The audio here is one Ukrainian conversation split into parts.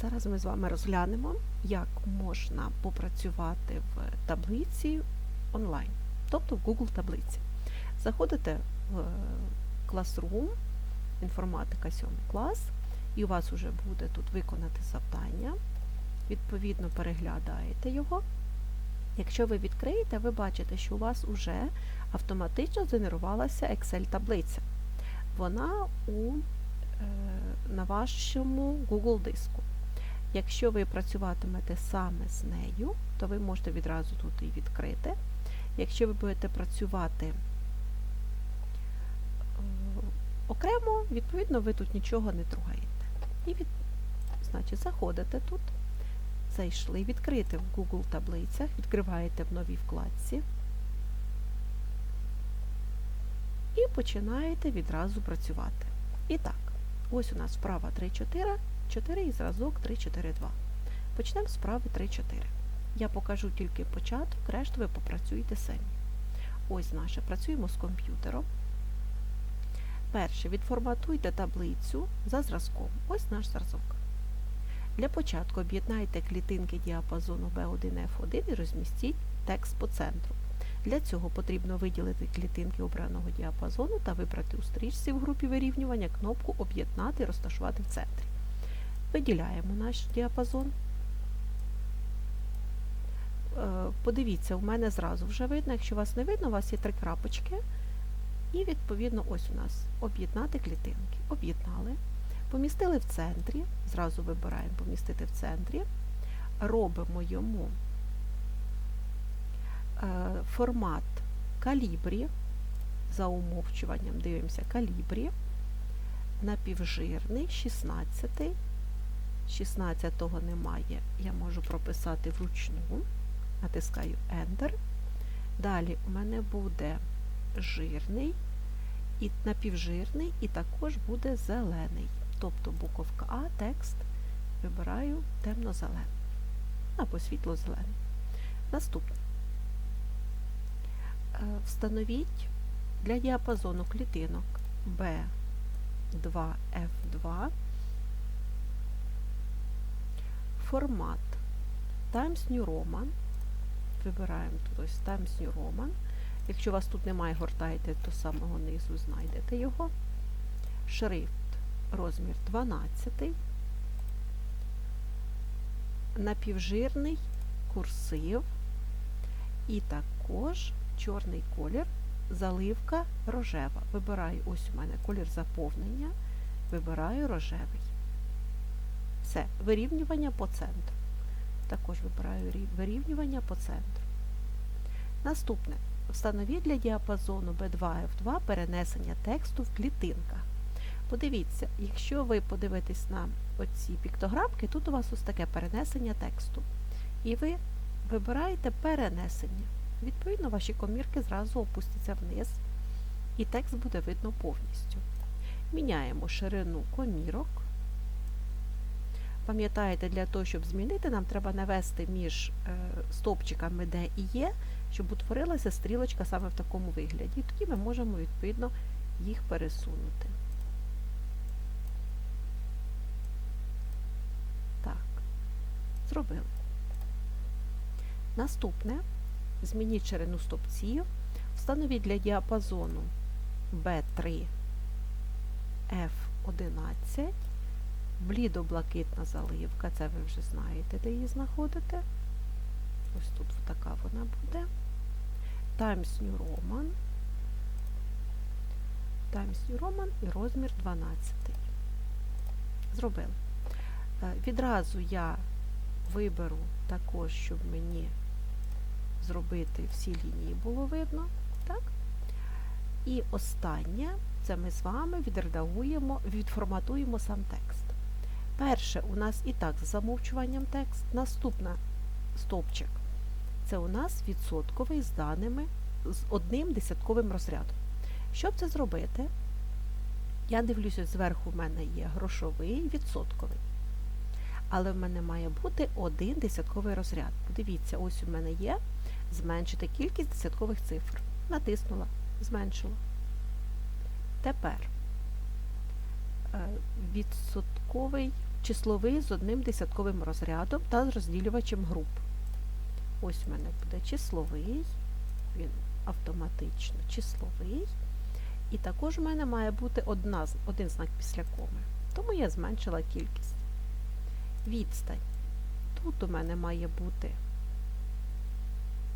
Зараз ми з вами розглянемо, як можна попрацювати в таблиці онлайн, тобто в Google таблиці. Заходите в е, Classroom, інформатика 7 клас, і у вас вже буде тут виконати завдання. Відповідно, переглядаєте його. Якщо ви відкриєте, ви бачите, що у вас вже автоматично згенерувалася Excel-таблиця. Вона у, е, на вашому Google диску. Якщо ви працюватимете саме з нею, то ви можете відразу тут і відкрити. Якщо ви будете працювати е, окремо, відповідно, ви тут нічого не трогаєте. І від, значить, заходите тут, зайшли, відкрити в Google таблицях, відкриваєте в новій вкладці і починаєте відразу працювати. І так, ось у нас вправа 3-4. 4 і зразок 3, 4, 2. Почнемо з вправи 3, 4. Я покажу тільки початок, решту ви попрацюєте самі. Ось наше. Працюємо з комп'ютером. Перше, відформатуйте таблицю за зразком. Ось наш зразок. Для початку об'єднайте клітинки діапазону B1F1 і розмістіть текст по центру. Для цього потрібно виділити клітинки обраного діапазону та вибрати у стрічці в групі вирівнювання кнопку Об'єднати і розташувати в центрі. Виділяємо наш діапазон. Подивіться, у мене зразу вже видно, якщо вас не видно, у вас є три крапочки. І, відповідно, ось у нас об'єднати клітинки. Об'єднали. Помістили в центрі, зразу вибираємо помістити в центрі, робимо йому формат калібрі, за умовчуванням дивимося калібрі, напівжирний, 16 16-го немає, я можу прописати вручну, натискаю Enter. Далі у мене буде жирний, і напівжирний, і також буде зелений. Тобто буковка А, текст вибираю темно-зелений або світло-зелений. Наступне. Встановіть для діапазону клітинок B2F2 формат Times New Roman. Вибираємо тут ось Times New Roman. Якщо вас тут немає, гортайте до самого низу, знайдете його. Шрифт розмір 12. Напівжирний курсив. І також чорний колір, заливка рожева. Вибираю ось у мене колір заповнення, вибираю рожевий. Все, вирівнювання по центру. Також вибираю вирівнювання по центру. Наступне. Встановіть для діапазону B2F2 перенесення тексту в клітинках. Подивіться, якщо ви подивитесь на оці піктограмки, тут у вас ось таке перенесення тексту. І ви вибираєте перенесення. Відповідно, ваші комірки зразу опустяться вниз, і текст буде видно повністю. Міняємо ширину комірок. Пам'ятаєте, для того, щоб змінити, нам треба навести між е, стопчиками Д і Є, щоб утворилася стрілочка саме в такому вигляді. І тоді ми можемо, відповідно, їх пересунути. Так, зробили. Наступне, змініть ширину стопців, встановіть для діапазону B3 F11. Блідо-блакитна заливка, це ви вже знаєте, де її знаходите. Ось тут така вона буде. Times New Roman. Times New Roman і розмір 12. Зробили. Відразу я виберу також, щоб мені зробити всі лінії було видно. Так? І останнє, це ми з вами відредагуємо, відформатуємо сам текст. Перше, у нас і так з замовчуванням текст. Наступна стовпчик. Це у нас відсотковий з даними з одним десятковим розрядом. Щоб це зробити, я дивлюся, зверху в мене є грошовий відсотковий. Але в мене має бути один десятковий розряд. Подивіться, ось у мене є зменшити кількість десяткових цифр. Натиснула, зменшила. Тепер відсотковий числовий з одним десятковим розрядом та розділювачем груп. Ось у мене буде числовий, він автоматично числовий. І також у мене має бути одна, один знак після коми. Тому я зменшила кількість. Відстань. Тут у мене має бути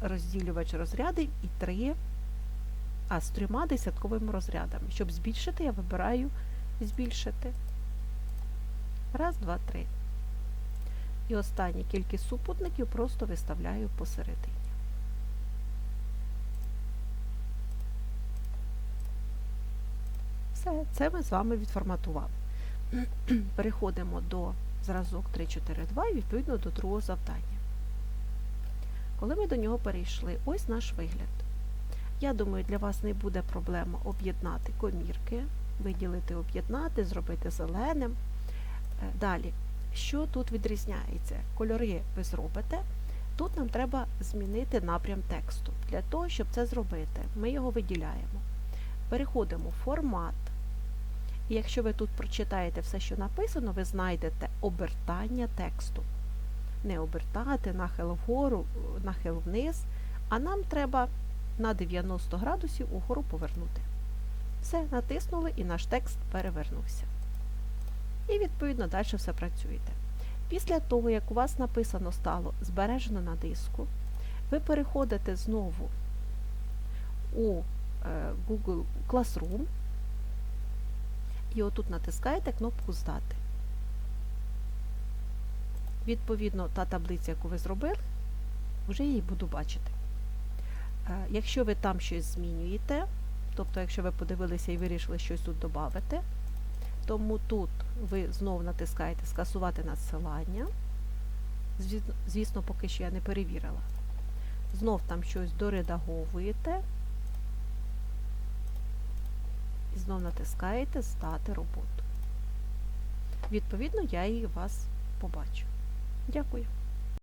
розділювач розрядів і три, а з трьома десятковими розрядами. Щоб збільшити, я вибираю збільшити. Раз, два, три. І останню кількість супутників просто виставляю посередині. Все, це ми з вами відформатували. Переходимо до зразок 342 і відповідно до другого завдання. Коли ми до нього перейшли, ось наш вигляд. Я думаю, для вас не буде проблема об'єднати комірки, виділити, об'єднати, зробити зеленим. Е, Далі, що тут відрізняється? Кольори ви зробите. Тут нам треба змінити напрям тексту. Для того, щоб це зробити, ми його виділяємо. Переходимо в формат. І якщо ви тут прочитаєте все, що написано, ви знайдете обертання тексту. Не обертати, нахил вгору, нахил вниз, а нам треба на 90 градусів угору повернути. Все, натиснули і наш текст перевернувся. І відповідно далі все працюєте. Після того, як у вас написано стало збережено на диску, ви переходите знову у е, Google Classroom і отут натискаєте кнопку Здати. Відповідно, та таблиця, яку ви зробили, вже її буду бачити. Е, Якщо ви там щось змінюєте, тобто, якщо ви подивилися і вирішили щось тут додати, тому тут ви знову натискаєте Скасувати надсилання. Звісно- поки що я не перевірила. Знов там щось доредаговуєте. І знов натискаєте Здати роботу. Відповідно, я її вас побачу. Дякую.